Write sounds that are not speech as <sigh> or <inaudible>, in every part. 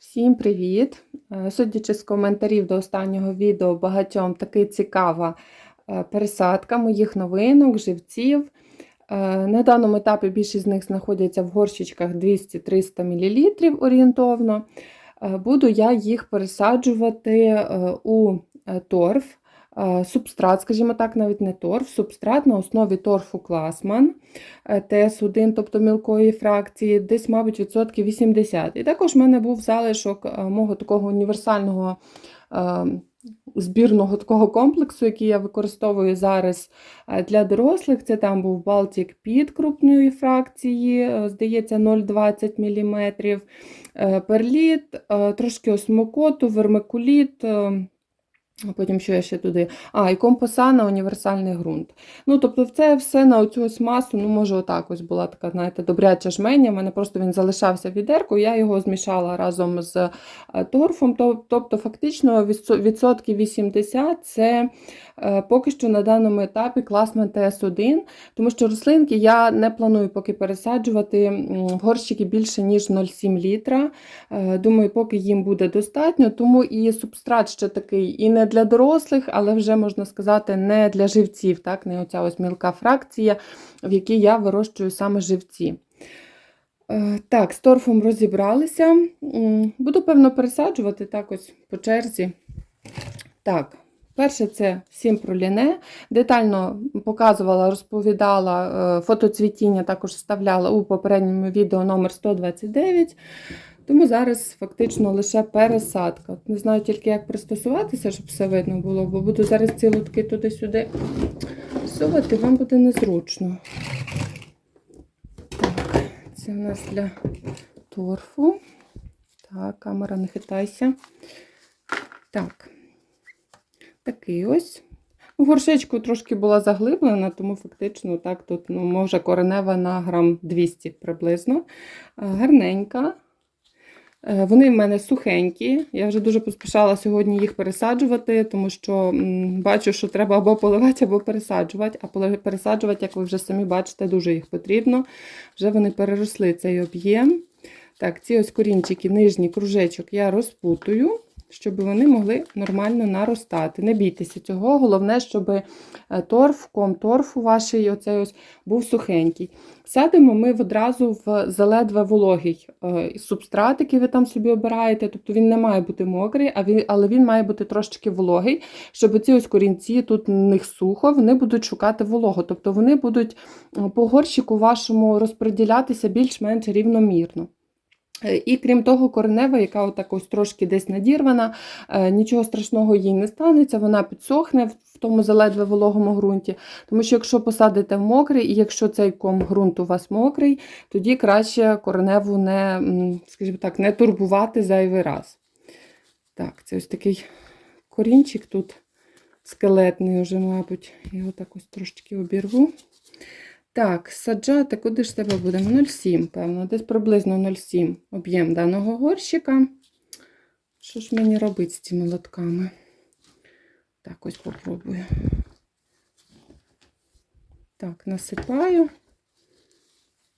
Всім привіт! Е, Судячи з коментарів до останнього відео, багатьом таки цікава е, пересадка моїх новинок, живців. Е, На даному етапі більшість з них знаходяться в горщичках 200-300 мл орієнтовно. Буду я їх пересаджувати у торф. Е, Субстрат, скажімо так, навіть не торф, субстрат на основі торфу Класман е, ТС1, тобто мілкої фракції, десь, мабуть, відсотків 80. І також в мене був залишок е, мого такого універсального збірного такого комплексу, який я використовую зараз для дорослих. Це там був Baltic Pit крупної фракції, здається, 0,20 мм, перліт, трошки осмокоту, вермикуліт. Потім що я ще туди. А, і компосана універсальний ґрунт. Ну, тобто, це все на оцю ось масу, ну, може, отак ось була така, знаєте, добряча жменя. У мене просто він залишався в відерку, я його змішала разом з е, торфом. Тобто, фактично, відсо- відсотків 80 це е, поки що на даному етапі класмен ТС1, тому що рослинки я не планую поки пересаджувати в горщики більше, ніж 0,7 літра. Е, Думаю, поки їм буде достатньо, тому і субстрат ще такий, і не для дорослих, але вже можна сказати, не для живців, так, не оця ось мілка фракція, в якій я вирощую саме живці. Е, Так, з торфом розібралися. Буду, певно, пересаджувати так ось по черзі. Так, перше це сімпроліне. Детально показувала, розповідала е, фотоцвітіння, також вставляла у попередньому відео номер 129. Тому зараз фактично лише пересадка. Не знаю тільки, як пристосуватися, щоб все видно було, бо буду зараз ці лотки туди-сюди всувати, вам буде незручно. Так, це у нас для торфу. Так, камера, не хитайся. Так, такий ось. Горшечку трошки була заглиблена, тому фактично так тут, ну, може, коренева на грам 200 приблизно. Е, Гарненька. Е, Вони в мене сухенькі. Я вже дуже поспішала сьогодні їх пересаджувати, тому що бачу, що треба або поливати, або пересаджувати. А пересаджувати, як ви вже самі бачите, дуже їх потрібно. Вже вони переросли цей об'єм. Так, ці ось корінчики, нижній кружечок я розпутую, щоб вони могли нормально наростати. Не бійтеся цього. Головне, щоб е, торф, ком торфу ваш оцей ось був сухенький. Садимо ми одразу в заледве вологий е, субстрат, який ви там собі обираєте. Тобто він не має бути мокрий, але він має бути трошечки вологий, щоб ці ось корінці, тут в них сухо, вони будуть шукати вологу. Тобто вони будуть е, по горщику вашому розподілятися більш-менш рівномірно. Е, І крім того, коренева, яка отак ось трошки десь надірвана, е, нічого страшного їй не станеться, вона підсохне в тому заледве вологому ґрунті. Тому що якщо посадите в мокрий, і якщо цей ком ґрунту у вас мокрий, тоді краще кореневу не, скажімо так, не турбувати зайвий раз. Так, це ось такий корінчик тут скелетний вже, мабуть. Його так ось трошечки обірву. Так, саджати, куди ж тебе будемо? 0,7, певно, десь приблизно 0,7 об'єм даного горщика. Що ж мені робити з цими лотками? Так, ось попробую. Так, насипаю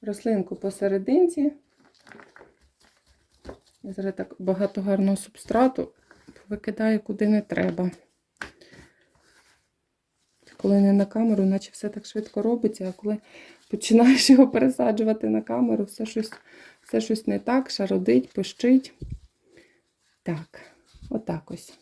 рослинку посерединці. Зараз так багато гарного субстрату викидаю куди не треба. Коли не на камеру, наче все так швидко робиться, а коли починаєш його пересаджувати на камеру, все щось, все щось не так, шародить, пищить. Так, отак ось.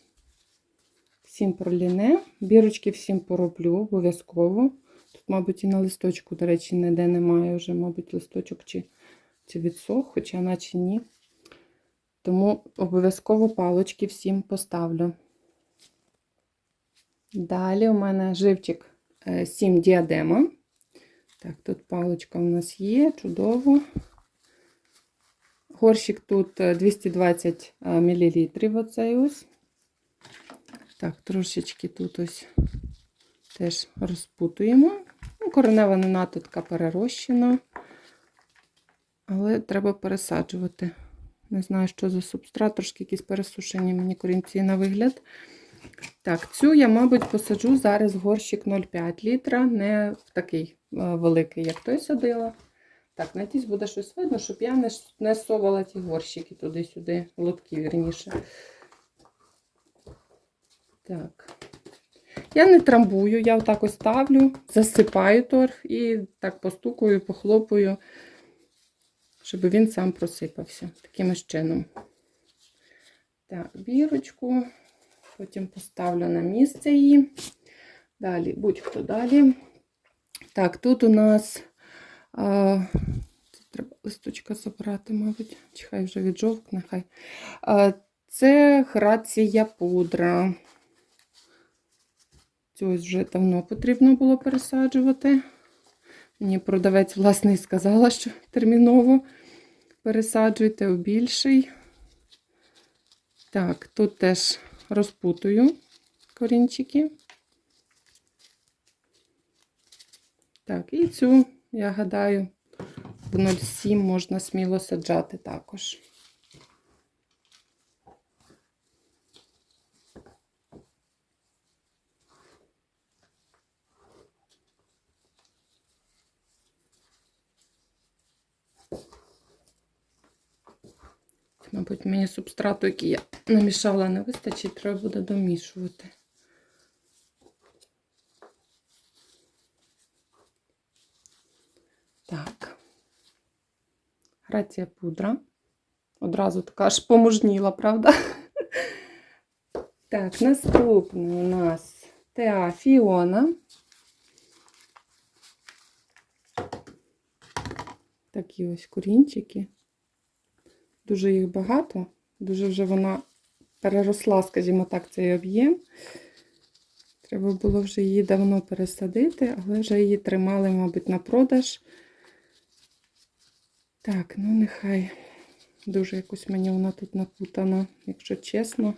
Всім проліне. Бірочки всім пороблю обов'язково. Тут, мабуть, і на листочку, до речі, ніде немає вже, мабуть, листочок чи, чи відсох, хоча наче ні. Тому обов'язково палочки всім поставлю. Далі у мене живчик 7 діадема. Так, тут паличка у нас є, чудово. Горщик тут е, 220 мл. Оцей ось. Так, трошечки тут ось теж розпутуємо. Ну, коренева не надто така перерощена, але треба пересаджувати. Не знаю, що за субстрат, трошки якісь пересушені мені корінці на вигляд. Так, цю я, мабуть, посаджу зараз горщик 0,5 літра, не в такий е, великий, як той садила. Так, надіюсь, буде щось видно, щоб я не, не совала ті горщики туди-сюди, лотки вірніше. Так. Я не трамбую, я отак ось ставлю, засипаю торф і так постукую, похлопую, щоб він сам просипався таким чином. Так, бірочку, потім поставлю на місце її. Далі, будь-хто далі. Так, тут у нас а, це треба листочка забрати, мабуть, чи хай вже віджовкне, хай. А, це грація пудра. Цю вже давно потрібно було пересаджувати. Мені продавець, власне, і сказала, що терміново пересаджуйте у більший. Так, тут теж розпутую корінчики. Так, і цю, я гадаю, в 0,7 можна сміло саджати також. Мабуть, мені субстрату, який я намішала, не вистачить, треба буде домішувати. Так. Грація пудра. Одразу така аж поможніла, правда? Так, наступний у нас Теа Фіона. Такі ось корінчики. Дуже їх багато, дуже вже вона переросла, скажімо так, цей об'єм. Треба було вже її давно пересадити, але вже її тримали, мабуть, на продаж. Так, ну нехай дуже якось мені вона тут напутана, якщо чесно.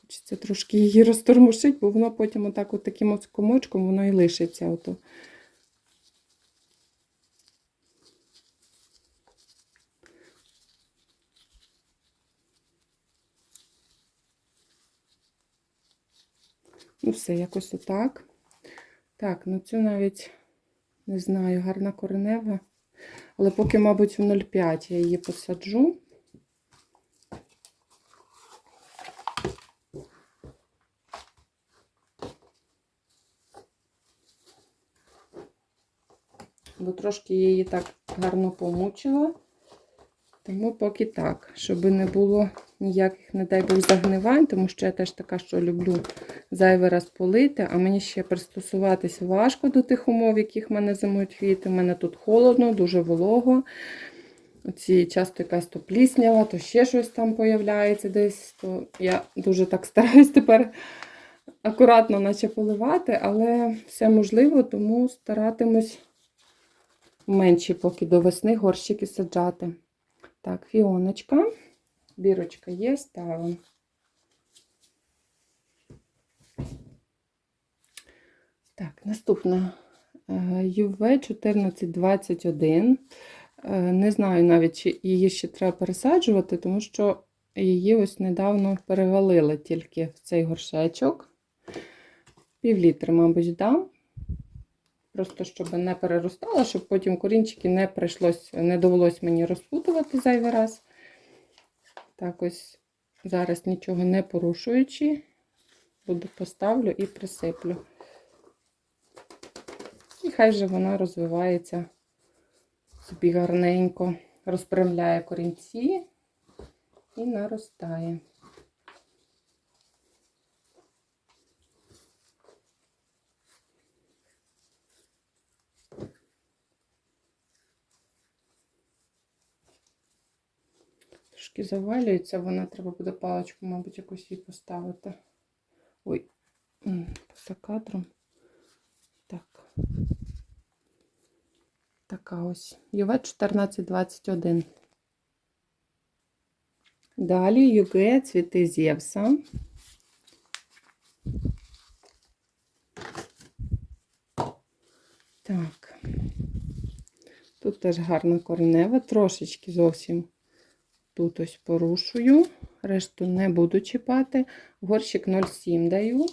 Хочеться трошки її <laughs> розтормошити, бо воно потім отак от таким от комочком воно і лишиться. Ото. Ну, все, якось отак. Так, ну цю навіть не знаю, гарна коренева. Але поки, мабуть, в 0,5 я її посаджу. Бо трошки я її так гарно помучила. Тому поки так, щоб не було ніяких, не дай Бог, загнивань, тому що я теж така, що люблю зайвий раз полити, а мені ще пристосуватись важко до тих умов, в яких мене зимують квіти. У мене тут холодно, дуже волого. Оці часто якась то пліснява, то ще щось там появляється десь. То я дуже так стараюсь тепер акуратно наче поливати, але все можливо, тому старатимусь менші поки до весни горщики саджати. Так, фіоночка. Бірочка є, ставимо. Так, наступна UV 1421. Е, Не знаю навіть, чи її ще треба пересаджувати, тому що її ось недавно перевалили тільки в цей горшечок. Пів літри, мабуть, дам. Просто щоб не переростала, щоб потім корінчики не прийшлось, не довелось мені розпутувати зайвий раз. Так ось зараз нічого не порушуючи, буду поставлю і присиплю. І хай же вона розвивається собі гарненько, розпрямляє корінці і наростає. Трошки завалюється, вона треба буде паличку, мабуть, якусь їй поставити. Ой, поза кадром. Так. Така ось. ЮВ 1421. Далі ЮГ цвіти Зевса. Так. Тут теж гарна коренева, трошечки зовсім тут ось порушую, решту не буду чіпати. Горщик 0,7 даю.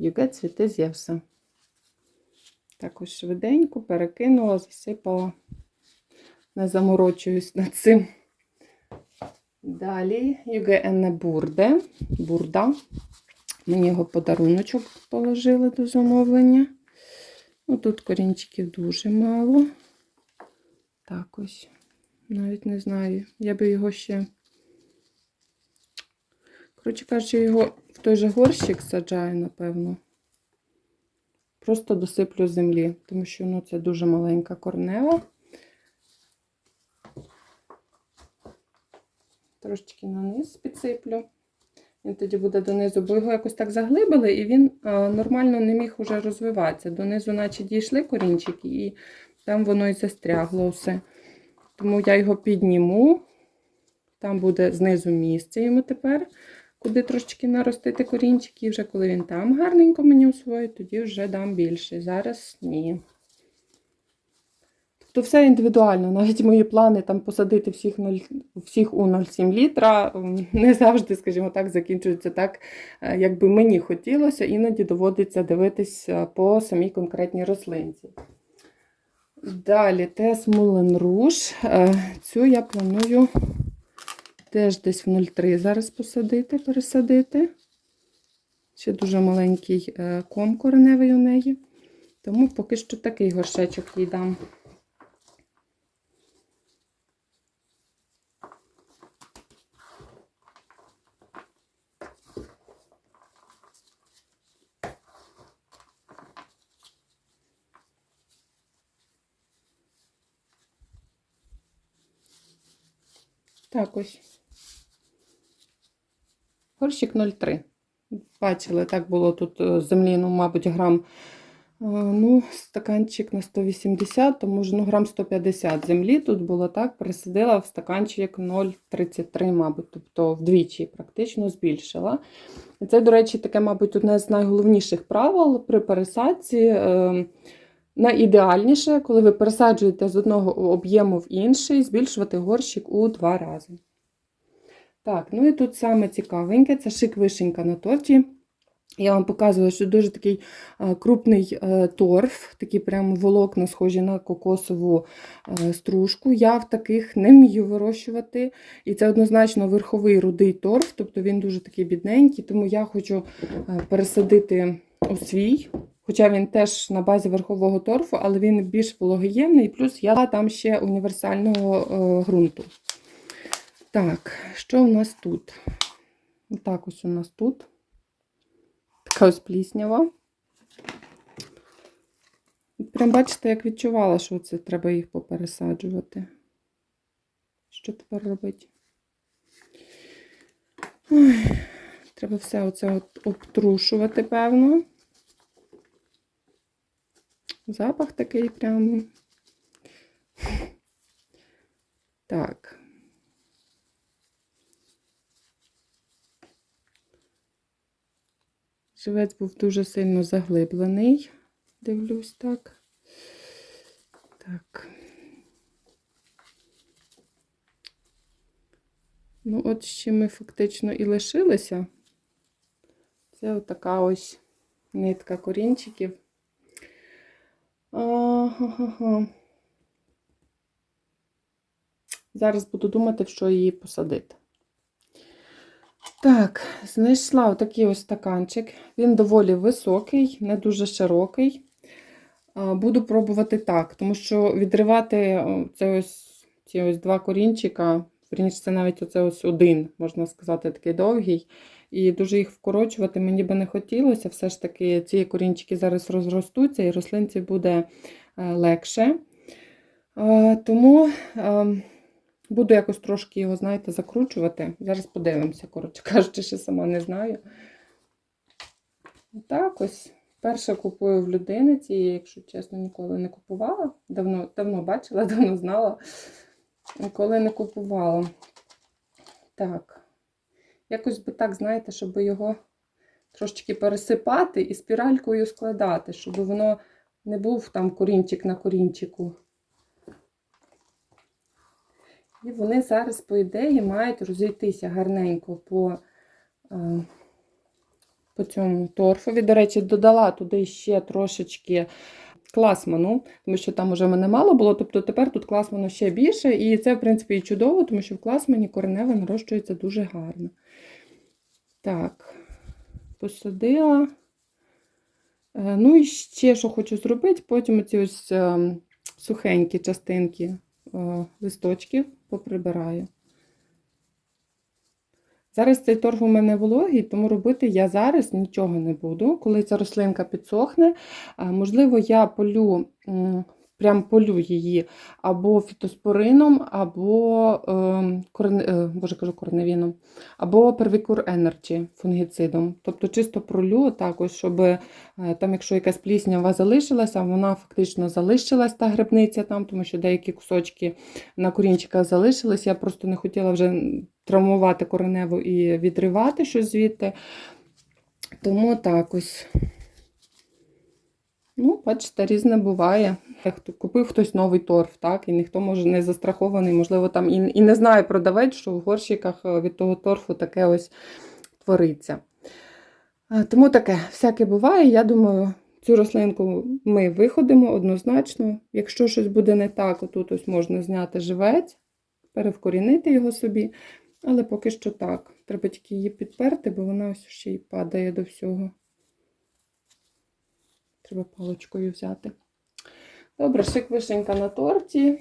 Юге цвіти Зевса. Також швиденько перекинула, засипала. Не заморочуюсь над цим. Далі Юге Енне Бурде. Бурда. Мені його подаруночок положили до замовлення. Ну, тут корінчиків дуже мало. Так ось. Навіть не знаю. Я би його ще. Коротше кажучи, його той же горщик саджаю, напевно. Просто досиплю землі, тому що ну, це дуже маленька корнева. Трошечки на низ підсиплю. Він тоді буде донизу, бо його якось так заглибили, і він нормально не міг уже розвиватися. Донизу, наче дійшли корінчики, і там воно і застрягло все. Тому я його підніму. Там буде знизу місце йому тепер, куди трошечки наростити корінчики. І вже коли він там гарненько мені освоїть, тоді вже дам більше. Зараз ні. Тобто все індивідуально. Навіть мої плани там посадити всіх, 0, всіх у 0,7 літра не завжди, скажімо так, закінчуються так, е, як би мені хотілося. Іноді доводиться дивитись е, по самій конкретній рослинці. Далі Тес Мулен Руш. Е, Цю я планую теж десь в 0,3 зараз посадити, пересадити. Ще дуже маленький е, ком кореневий у неї. Тому поки що такий горшечок їй дам. Так ось. Горщик 0,3. Бачили, так було тут е, землі, ну, мабуть, грам. е, Ну, стаканчик на 180, то може, ну, грам 150 землі тут було так, пересадила в стаканчик 0,33, мабуть, тобто вдвічі практично збільшила. І це, до речі, таке, мабуть, одне з найголовніших правил при пересадці. е, Найідеальніше, коли ви пересаджуєте з одного об'єму в інший, збільшувати горщик у два рази. Так, ну і тут саме цікавеньке, це шик вишенька на торті. Я вам показувала, що дуже такий крупний е, торф, такі прямо волокна, схожі на кокосову е, стружку. Я в таких не вмію вирощувати. І це однозначно верховий рудий торф, тобто він дуже такий бідненький, тому я хочу е, пересадити у свій. Хоча він теж на базі верхового торфу, але він більш вологоємний, плюс я там ще універсального ґрунту. Так, що в нас тут? Так, ось у нас тут. Така ось пліснява. Прям бачите, як відчувала, що це треба їх попересаджувати. Що тепер робити? Ой, треба все оце от обтрушувати, певно. Запах такий прям. Так. Живець був дуже сильно заглиблений. Дивлюсь так. Так. Ну, от чим ми фактично і лишилися. Це отака ось нитка корінчиків. Ага. Зараз буду думати, в що її посадити. Так, знайшла отакий ось стаканчик. Він доволі високий, не дуже широкий. Буду пробувати так, тому що відривати це ось, ці ось два корінчика, верніше, це навіть оце ось один, можна сказати, такий довгий. І дуже їх вкорочувати мені би не хотілося. Все ж таки, ці корінчики зараз розростуться, і рослинці буде е, легше. Е, Тому е, буду якось трошки його, знаєте, закручувати. Зараз подивимося, коротше кажучи, ще сама не знаю. Так ось. Перше купую в людини цієї, якщо чесно, ніколи не купувала. Давно, давно бачила, <laughs> давно знала. Ніколи не купувала. Так. Якось би так, знаєте, щоб його трошечки пересипати і спіралькою складати, щоб воно не був там корінчик на корінчику. І вони зараз, по ідеї, мають розійтися гарненько по, е, по цьому торфові. До речі, додала туди ще трошечки класману, тому що там уже мене мало було, тобто тепер тут класману ще більше. І це, в принципі, і чудово, тому що в класмані коренева нарощується дуже гарно. Так, посадила. Е, Ну і ще що хочу зробити, потім ці ось е, сухенькі частинки листочків поприбираю. Зараз цей торф у мене вологий, тому робити я зараз нічого не буду. Коли ця рослинка підсохне, можливо, я полю, прям полю її або фітоспорином, або ем, корен... е, боже, кажу, корневіном, або первікур енерджі фунгіцидом. Тобто чисто пролю також, щоб е, там, якщо якась пліснява залишилася, вона фактично залишилась, та грибниця там, тому що деякі кусочки на корінчиках залишились. Я просто не хотіла вже травмувати кореневу і відривати щось звідти. Тому так ось. Ну, бачите, різне буває. Хто купив хтось новий торф, так, і ніхто може не застрахований, можливо, там і, і не знає продавець, що в горщиках е, від того торфу таке ось твориться. Е, Тому таке, всяке буває. Я думаю, цю рослинку ми виходимо однозначно. Якщо щось буде не так, отут ось можна зняти живець, перевкорінити його собі. Але поки що так. Треба тільки її підперти, бо вона ось ще й падає до всього. Треба паличкою взяти. Добре, шик вишенька на торті.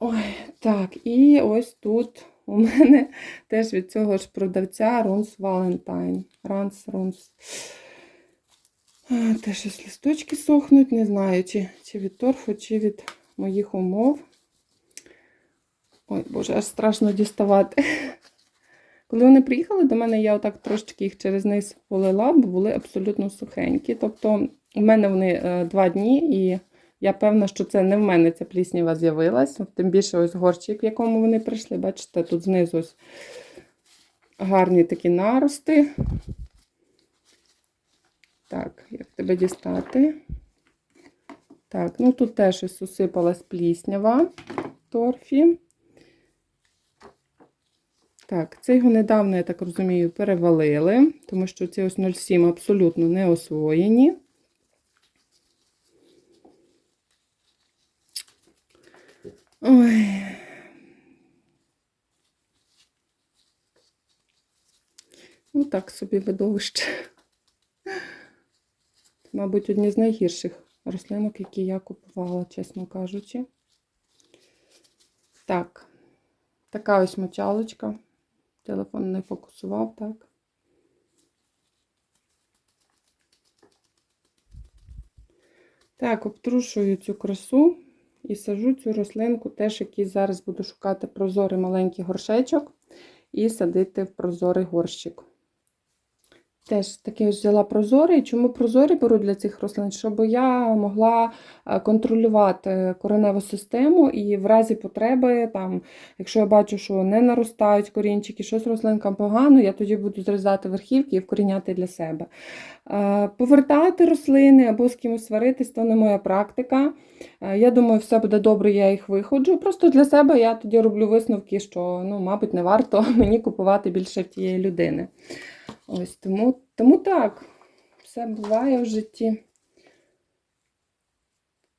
Ой, так, і ось тут у мене <laughs> теж від цього ж продавця Ронс Valentine. Ранс, Ронс. Теж ось листочки сохнуть. Не знаю, чи, чи від торфу, чи від моїх умов. Ой, Боже, аж страшно діставати. <laughs> Коли вони приїхали до мене, я отак трошечки їх через низ полила, бо були абсолютно сухенькі. Тобто, у мене вони е, два дні, і я певна, що це не в мене ця пліснява з'явилась. Тим більше ось горщик, в якому вони прийшли. Бачите, тут знизу ось гарні такі нарости. Так, як тебе дістати? Так, ну тут теж ось усипалась пліснява в торфі. Так, це його недавно, я так розумію, перевалили, тому що ці ось 0,7 абсолютно не освоєні. Ой. Ну, так собі видовище. Це, мабуть, одні з найгірших рослинок, які я купувала, чесно кажучи. Так, така ось мочалочка. Телефон не фокусував, так. Так, обтрушую цю красу і сажу цю рослинку, теж який зараз буду шукати прозорий маленький горшечок і садити в прозорий горщик. Теж таки ось взяла прозорий. Чому прозорий беру для цих рослин? Щоб я могла е, контролювати кореневу систему і в разі потреби, там, якщо я бачу, що не наростають корінчики, щось рослинкам погано, я тоді буду зрізати верхівки і вкоріняти для себе. Е, Повертати рослини або з кимось сваритись, то не моя практика. Е, Я думаю, все буде добре, я їх виходжу. Просто для себе я тоді роблю висновки, що, ну, мабуть, не варто <laughs> мені купувати більше в тієї людини. Ось тому, тому так, все буває в житті.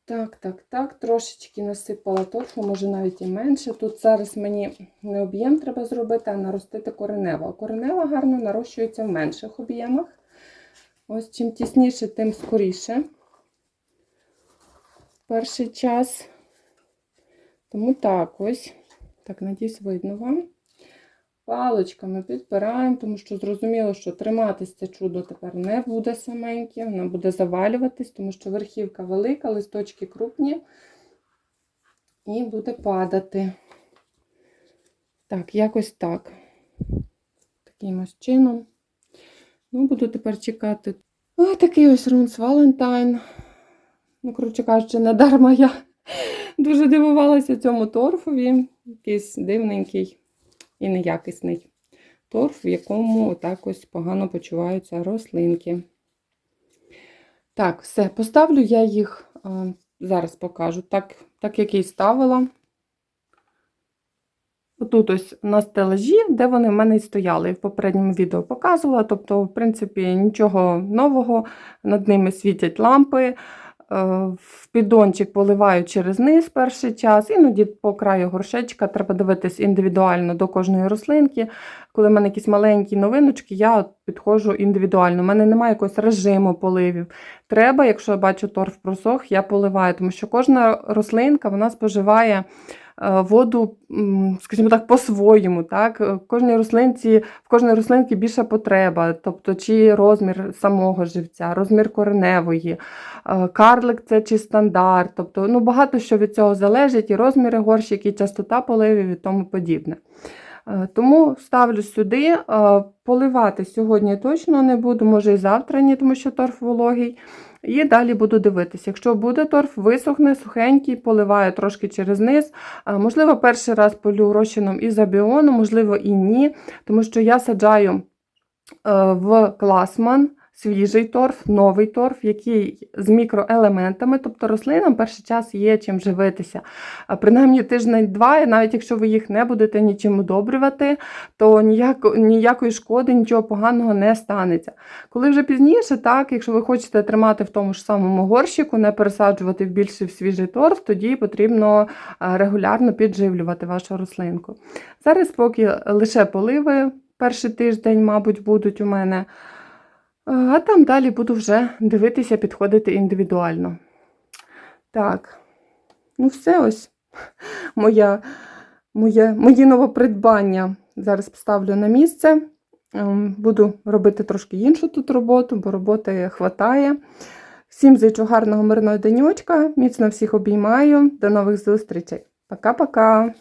Так, так, так, трошечки насипала торфу, може навіть і менше. Тут зараз мені не об'єм треба зробити, а наростити коренево. А коренева гарно нарощується в менших об'ємах. Ось чим тісніше, тим скоріше. Перший час. Тому так ось. Так, надіюсь, видно вам. Паличками підпираємо, тому що зрозуміло, що триматись це чудо тепер не буде саменьке, воно буде завалюватись, тому що верхівка велика, листочки крупні, і буде падати. Так, якось так. Таким ось чином. Ну, буду тепер чекати. Ось такий ось Рунс Валентайн. Ну, коротше кажучи, не дарма я <laughs> дуже дивувалася цьому торфові. Якийсь дивненький і неякісний торф, в якому так ось погано почуваються рослинки. Так, все, поставлю я їх, зараз покажу, так, так як і ставила. Отут ось на стелажі, де вони в мене і стояли. В попередньому відео показувала. Тобто, в принципі, нічого нового, над ними світять лампи. Е, В піддончик поливаю через низ перший час, іноді по краю горшечка треба дивитись індивідуально до кожної рослинки. Коли в мене якісь маленькі новиночки, я підходжу індивідуально. У мене немає якогось режиму поливів. Треба, якщо я бачу торф просох, я поливаю, тому що кожна рослинка вона споживає воду, скажімо так, по-своєму. Так? Е, В кожній рослинці, в кожної рослинки більша потреба, тобто чи розмір самого живця, розмір кореневої, е, карлик це чи стандарт. Тобто ну, багато що від цього залежить, і розміри горщики, і частота поливів і тому подібне. Е, Тому ставлю сюди. Е, Поливати сьогодні точно не буду, може і завтра ні, тому що торф вологий. І далі буду дивитися. Якщо буде торф, висохне, сухенький, поливаю трошки через низ. Можливо, перший раз полю розчином із абіону, можливо, і ні, тому що я саджаю е, в класман свіжий торф, новий торф, який з мікроелементами, тобто рослинам перший час є чим живитися. Принаймні тиждень-два, і навіть якщо ви їх не будете нічим удобрювати, то ніяко, ніякої шкоди, нічого поганого не станеться. Коли вже пізніше, так, якщо ви хочете тримати в тому ж самому горщику, не пересаджувати більше в свіжий торф, тоді потрібно е, регулярно підживлювати вашу рослинку. Зараз поки лише поливи перший тиждень, мабуть, будуть у мене. А там далі буду вже дивитися, підходити індивідуально. Так, ну все ось <laughs> моя, моє, мої новопридбання. Зараз поставлю на місце. Ем, Буду робити трошки іншу тут роботу, бо роботи хватає. Всім зичу гарного мирного денечка. Міцно всіх обіймаю. До нових зустрічей. Пока-пока!